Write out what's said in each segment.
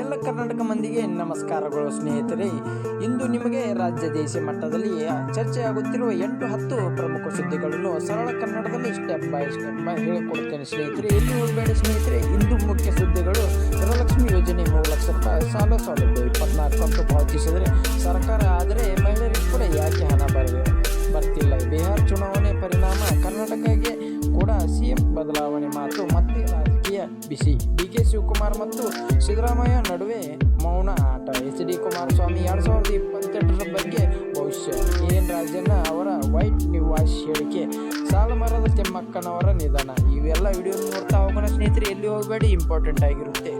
ಎಲ್ಲ ಕರ್ನಾಟಕ ಮಂದಿಗೆ ನಮಸ್ಕಾರಗಳು, ಸ್ನೇಹಿತರೆ. ಇಂದು ನಿಮಗೆ ರಾಜ್ಯ ದೇಶ ಮಟ್ಟದಲ್ಲಿ ಚರ್ಚೆಯಾಗುತ್ತಿರುವ ಎಂಟು ಹತ್ತು ಪ್ರಮುಖ ಸುದ್ದಿಗಳನ್ನು ಸರಳ ಕನ್ನಡದಲ್ಲಿ ಸ್ಟೆಪ್ ಬೈ ಸ್ಟೆಪ್ ಬೈ ಹೇಳಿಕೊಡುತ್ತೇನೆ ಸ್ನೇಹಿತರೆ. ಎಲ್ಲಿ ಹೋಗಬೇಡ, ಸ್ನೇಹಿತರೆ? ಇಂದು ಮುಖ್ಯ ಸುದ್ದಿಗಳು ಗೃಹಲಕ್ಷ್ಮಿ ಯೋಜನೆ ಮೂರು ಲಕ್ಷ ರೂಪಾಯಿ ಸಾಲ ಸೌಲಭ್ಯ ಇಪ್ಪತ್ನಾಲ್ಕು ಅಂತ ಪಾವತಿಸಿದರೆ ಸರ್ಕಾರ ಆದರೆ ಮಹಿಳೆಯರಿಗೆ ಕೂಡ ಯಾಕೆ ಹಣ ಬರಲಿ ಬರ್ತಿಲ್ಲ? ಬಿಹಾರ್ ಚುನಾವಣೆ ಪರಿಣಾಮ ಕರ್ನಾಟಕಕ್ಕೆ ಕೂಡ ಸಿಎಂ ಬದಲಾವಣೆ ಮಾತು ಮತ್ತೆ ರಾಜಕೀಯ ಬಿಸಿ. ಕೆ ಶಿವಕುಮಾರ್ ಮತ್ತು ಸಿದ್ದರಾಮಯ್ಯ ನಡುವೆ ಮೌನ ಆಟ. ಎಚ್ ಡಿ ಕುಮಾರಸ್ವಾಮಿ ಎರಡ್ ಸಾವಿರದ ಇಪ್ಪತ್ತೆಂಟರ ಬಗ್ಗೆ ಭವಿಷ್ಯ. ಕೆ ರಾಜಣ್ಣ ಅವರ ವೈಟ್ ನಿವಾಸ್ ಹೇಳಿಕೆ. ಸಾಲಮರದ ತಿಮ್ಮಕ್ಕನವರ ನಿಧನ. ಇವೆಲ್ಲ ವಿಡಿಯೋ ನೋಡ್ತಾ ಹೋಗೋಣ ಸ್ನೇಹಿತರೆ, ಎಲ್ಲಿ ಹೋಗಬೇಡಿ, ಇಂಪಾರ್ಟೆಂಟ್ ಆಗಿರುತ್ತೆ.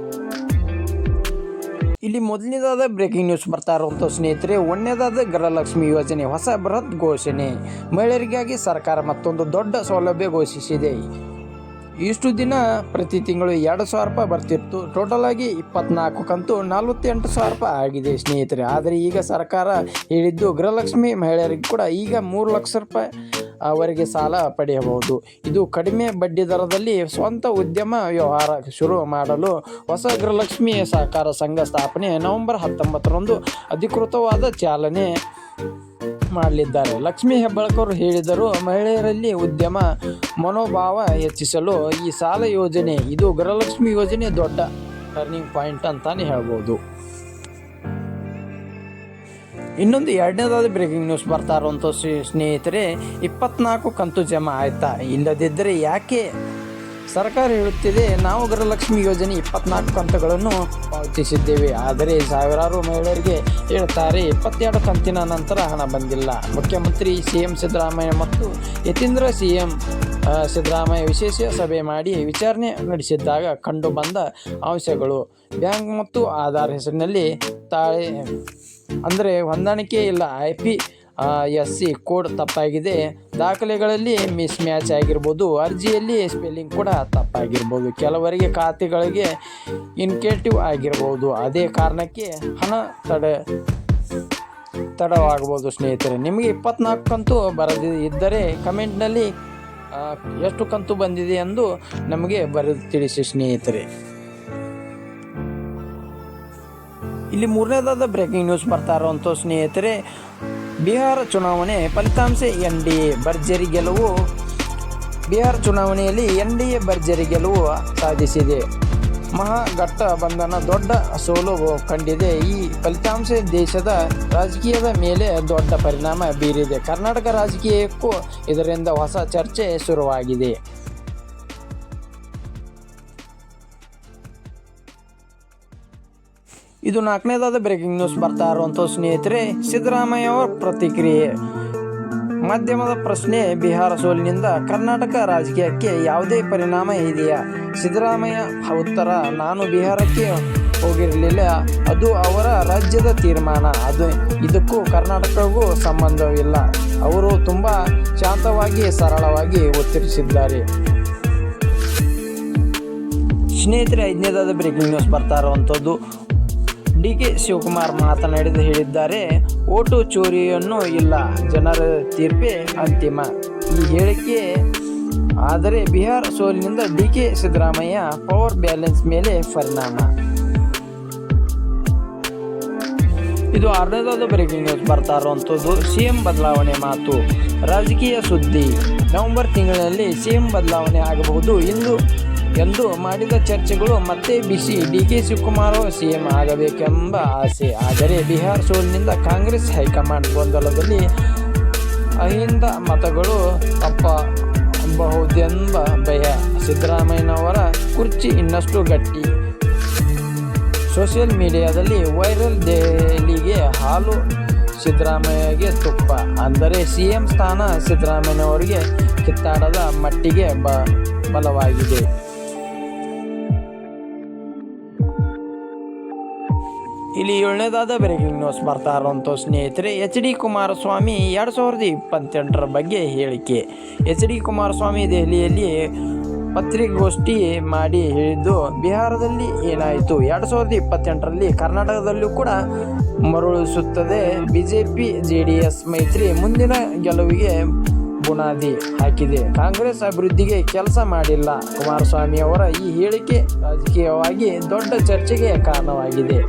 ಇಲ್ಲಿ ಮೊದಲನೇದಾದ ಬ್ರೇಕಿಂಗ್ ನ್ಯೂಸ್ ಬರ್ತಾ ಇರುವಂಥ ಸ್ನೇಹಿತರೆ, ಒಂದನೇದಾದ ಗೃಹಲಕ್ಷ್ಮಿ ಯೋಜನೆ, ಹೊಸ ಬೃಹತ್ ಘೋಷಣೆ. ಮಹಿಳೆಯರಿಗಾಗಿ ಸರ್ಕಾರ ಮತ್ತೊಂದು ದೊಡ್ಡ ಸೌಲಭ್ಯ ಘೋಷಿಸಿದೆ. ಇಷ್ಟು ದಿನ ಪ್ರತಿ ತಿಂಗಳು ಎರಡು ಸಾವಿರ ರೂಪಾಯಿ ಬರ್ತಿತ್ತು. ಟೋಟಲ್ ಆಗಿ ಇಪ್ಪತ್ನಾಲ್ಕು ಕಂತು ನಲವತ್ತೆಂಟು ಸಾವಿರ ರೂಪಾಯಿ ಆಗಿದೆ ಸ್ನೇಹಿತರೆ. ಆದರೆ ಈಗ ಸರ್ಕಾರ ಹೇಳಿದ್ದು ಗೃಹಲಕ್ಷ್ಮಿ ಮಹಿಳೆಯರಿಗೆ ಕೂಡ ಈಗ ಮೂರು ಲಕ್ಷ ರೂಪಾಯಿ ಅವರಿಗೆ ಸಾಲ ಪಡೆಯಬಹುದು. ಇದು ಕಡಿಮೆ ಬಡ್ಡಿ ದರದಲ್ಲಿ ಸ್ವಂತ ಉದ್ಯಮ ವ್ಯವಹಾರ ಶುರು ಮಾಡಲು ಹೊಸ ಗೃಹಲಕ್ಷ್ಮಿ ಸಹಕಾರ ಸಂಘ ಸ್ಥಾಪನೆ ನವೆಂಬರ್ ಹತ್ತೊಂಬತ್ತರಂದು ಅಧಿಕೃತವಾದ ಚಾಲನೆ ಮಾಡಲಿದ್ದಾರೆ. ಲಕ್ಷ್ಮಿ ಹೆಬ್ಬಾಳ್ಕರ್ ಹೇಳಿದರು, ಮಹಿಳೆಯರಲ್ಲಿ ಉದ್ಯಮ ಮನೋಭಾವ ಹೆಚ್ಚಿಸಲು ಈ ಸಾಲ ಯೋಜನೆ, ಇದು ಗೃಹಲಕ್ಷ್ಮಿ ಯೋಜನೆ ದೊಡ್ಡ ಟರ್ನಿಂಗ್ ಪಾಯಿಂಟ್ ಅಂತಾನೆ ಹೇಳ್ಬೋದು. ಇನ್ನೊಂದು ಎರಡನೇದಾದ ಬ್ರೇಕಿಂಗ್ ನ್ಯೂಸ್ ಬರ್ತಾ ಸ್ನೇಹಿತರೆ, ಇಪ್ಪತ್ನಾಲ್ಕು ಕಂತು ಜಮಾ ಆಯ್ತಾ? ಇಲ್ಲದಿದ್ದರೆ ಯಾಕೆ ಸರ್ಕಾರ ಹೇಳುತ್ತಿದೆ, ನಾವು ಗೃಹಲಕ್ಷ್ಮಿ ಯೋಜನೆ ಇಪ್ಪತ್ನಾಲ್ಕು ಕಂತುಗಳನ್ನು ಪಾವತಿಸಿದ್ದೇವೆ. ಆದರೆ ಸಾವಿರಾರು ಮಹಿಳೆಯರಿಗೆ ಹೇಳುತ್ತಾರೆ, ಇಪ್ಪತ್ತೆರಡು ಕಂತಿನ ನಂತರ ಹಣ ಬಂದಿಲ್ಲ. ಮುಖ್ಯಮಂತ್ರಿ ಸಿ ಎಂ ಸಿದ್ದರಾಮಯ್ಯ ಮತ್ತು ಯತೀಂದ್ರ ಸಿ ಎಂ ಸಿದ್ದರಾಮಯ್ಯ ವಿಶೇಷ ಸಭೆ ಮಾಡಿ ವಿಚಾರಣೆ ನಡೆಸಿದ್ದಾಗ ಕಂಡು ಬಂದ ಅಂಶಗಳು ಬ್ಯಾಂಕ್ ಮತ್ತು ಆಧಾರ್ ಹೆಸರಿನಲ್ಲಿ ತಾಳೆ, ಅಂದರೆ ಹೊಂದಾಣಿಕೆ ಇಲ್ಲ. I P S C code ತಪ್ಪಾಗಿದೆ. ದಾಖಲೆಗಳಲ್ಲಿ ಮಿಸ್ ಮ್ಯಾಚ್ ಆಗಿರ್ಬೋದು. ಅರ್ಜಿಯಲ್ಲಿ ಸ್ಪೆಲ್ಲಿಂಗ್ ಕೂಡ ತಪ್ಪಾಗಿರ್ಬೋದು. ಕೆಲವರಿಗೆ ಖಾತೆಗಳಿಗೆ ಇನ್ಕೇಟಿವ್ ಆಗಿರ್ಬೋದು. ಅದೇ ಕಾರಣಕ್ಕೆ ಹಣ ತಡ, ತಡವಾಗಬಹುದು ಸ್ನೇಹಿತರೆ. ನಿಮಗೆ ಇಪ್ಪತ್ನಾಲ್ಕು ಕಂತು ಬರದಿ, ಇದ್ದರೆ ಕಮೆಂಟ್ನಲ್ಲಿ ಎಷ್ಟು ಕಂತು ಬಂದಿದೆ ಎಂದು ನಮಗೆ ಬರೆದು ತಿಳಿಸಿ ಸ್ನೇಹಿತರೆ. ಇಲ್ಲಿ ಮೂರನೇದಾದ ಬ್ರೇಕಿಂಗ್ ನ್ಯೂಸ್ ಬರ್ತಾ ಇರುವಂಥ ಸ್ನೇಹಿತರೆ ಬಿಹಾರ ಚುನಾವಣೆ ಫಲಿತಾಂಶ ಎನ್ ಡಿ ಎ ಭರ್ಜರಿ ಗೆಲುವು. ಬಿಹಾರ ಚುನಾವಣೆಯಲ್ಲಿ ಎನ್ ಡಿ ಎ ಭರ್ಜರಿ ಗೆಲುವು ಸಾಧಿಸಿದೆ. ಬಂಧನ ದೊಡ್ಡ ಸೋಲು ಕಂಡಿದೆ. ಈ ಫಲಿತಾಂಶ ದೇಶದ ರಾಜಕೀಯದ ಮೇಲೆ ದೊಡ್ಡ ಪರಿಣಾಮ ಬೀರಿದೆ. ಕರ್ನಾಟಕ ರಾಜಕೀಯಕ್ಕೂ ಇದರಿಂದ ಹೊಸ ಚರ್ಚೆ ಶುರುವಾಗಿದೆ. ಇದು ನಾಲ್ಕನೇದಾದ ಬ್ರೇಕಿಂಗ್ ನ್ಯೂಸ್ ಬರ್ತಾ ಇರುವಂಥ ಸ್ನೇಹಿತರೆ ಸಿದ್ದರಾಮಯ್ಯ ಅವರ ಪ್ರತಿಕ್ರಿಯೆ. ಮಾಧ್ಯಮದ ಪ್ರಶ್ನೆ, ಬಿಹಾರ ಸೋಲಿನಿಂದ ಕರ್ನಾಟಕ ರಾಜಕೀಯಕ್ಕೆ ಯಾವುದೇ ಪರಿಣಾಮ ಇದೆಯಾ? ಸಿದ್ದರಾಮಯ್ಯ ಉತ್ತರ, ನಾನು ಬಿಹಾರಕ್ಕೆ ಹೋಗಿರಲಿಲ್ಲ. ಅದು ಅವರ ರಾಜ್ಯದ ತೀರ್ಮಾನ. ಅದು ಇದಕ್ಕೂ ಕರ್ನಾಟಕಕ್ಕೂ ಸಂಬಂಧವಿಲ್ಲ. ಅವರು ತುಂಬ ಶಾಂತವಾಗಿ, ಸರಳವಾಗಿ ಉತ್ತರಿಸಿದ್ದಾರೆ. ಸ್ನೇಹಿತರೆ, ಐದನೇದಾದ ಬ್ರೇಕಿಂಗ್ ನ್ಯೂಸ್ ಬರ್ತಾ ಇರುವಂಥದ್ದು ಡಿ ಕೆ ಶಿವಕುಮಾರ್ ಮಾತನಾಡಿದ ಹೇಳಿದ್ದಾರೆ, ಓಟು ಚೋರಿಯನ್ನು ಇಲ್ಲ, ಜನರ ತೀರ್ಪೇ ಅಂತಿಮ. ಈ ಹೇಳಿಕೆ ಆದರೆ Bihar ಸೋಲಿನಿಂದ D K Siddaramaiah power balance ಮೇಲೆ ಪರಿಣಾಮ. ಇದು ಆರನೇದಾದ ಬ್ರೇಕಿಂಗ್ ನ್ಯೂಸ್. ಬರ್ತಾ ಇರುವಂಥದ್ದು ಸಿಎಂ ಬದಲಾವಣೆ ಮಾತು. ರಾಜಕೀಯ ಸುದ್ದಿ. ನವೆಂಬರ್ ತಿಂಗಳಿನಲ್ಲಿ ಸಿಎಂ ಬದಲಾವಣೆ ಆಗಬಹುದು. ಎಂದು ಎಂದು ಮಾಡಿದ ಚರ್ಚೆಗಳು ಮತ್ತೆ ಬಿಸಿ ಡಿ ಕೆ ಶಿವಕುಮಾರ್ ಸಿಎಂ ಆಗಬೇಕೆಂಬ ಆಸೆ. ಆದರೆ ಬಿಹಾರ್ ಸೋಲಿನಿಂದ ಕಾಂಗ್ರೆಸ್ ಹೈಕಮಾಂಡ್ ಗೊಂದಲದಲ್ಲಿ ಅಹಿಂದ ಮತಗಳು ತಪ್ಪಬಹುದೆಂಬ ಭಯ. ಸಿದ್ದರಾಮಯ್ಯನವರ ಕುರ್ಚಿ ಇನ್ನಷ್ಟು ಗಟ್ಟಿ. ಸೋಷಿಯಲ್ ಮೀಡಿಯಾದಲ್ಲಿ ವೈರಲ್ ದೆಹಲಿಗೆ ಹಾಲು ಸಿದ್ದರಾಮಯ್ಯಗೆ ತುಪ್ಪ. ಅಂದರೆ ಸಿ ಎಂ ಸ್ಥಾನ ಸಿದ್ದರಾಮಯ್ಯನವರಿಗೆ ಕಿತ್ತಾಡದ ಮಟ್ಟಿಗೆ ಬ, ಬಲವಾಗಿದೆ. ಇಲ್ಲಿ ಏಳನೇದಾದ ಬ್ರೇಕಿಂಗ್ ನ್ಯೂಸ್ ಬರ್ತಾ ಇರುವಂಥ ಸ್ನೇಹಿತರೆ, ಎಚ್ ಡಿ ಕುಮಾರಸ್ವಾಮಿ ಎರಡು ಸಾವಿರದ ಇಪ್ಪತ್ತೆಂಟರ ಬಗ್ಗೆ ಹೇಳಿಕೆ. ಎಚ್ ಡಿ ಕುಮಾರಸ್ವಾಮಿ ದೆಹಲಿಯಲ್ಲಿ ಪತ್ರಿಕಾಗೋಷ್ಠಿ ಮಾಡಿ ಹೇಳಿದ್ದು, ಬಿಹಾರದಲ್ಲಿ ಏನಾಯಿತು? ಎರಡು ಸಾವಿರದ ಇಪ್ಪತ್ತೆಂಟರಲ್ಲಿ ಕರ್ನಾಟಕದಲ್ಲೂ ಕೂಡ ಮರುಳಿಸುತ್ತದೆ. B J P J D S ಮೈತ್ರಿ ಮುಂದಿನ ಗೆಲುವಿಗೆ ಬುನಾದಿ ಹಾಕಿದೆ. ಕಾಂಗ್ರೆಸ್ ಅಭಿವೃದ್ಧಿಗೆ ಕೆಲಸ ಮಾಡಿಲ್ಲ. ಕುಮಾರಸ್ವಾಮಿ ಅವರ ಈ ಹೇಳಿಕೆ ರಾಜಕೀಯವಾಗಿ ದೊಡ್ಡ ಚರ್ಚೆಗೆ ಕಾರಣವಾಗಿದೆ.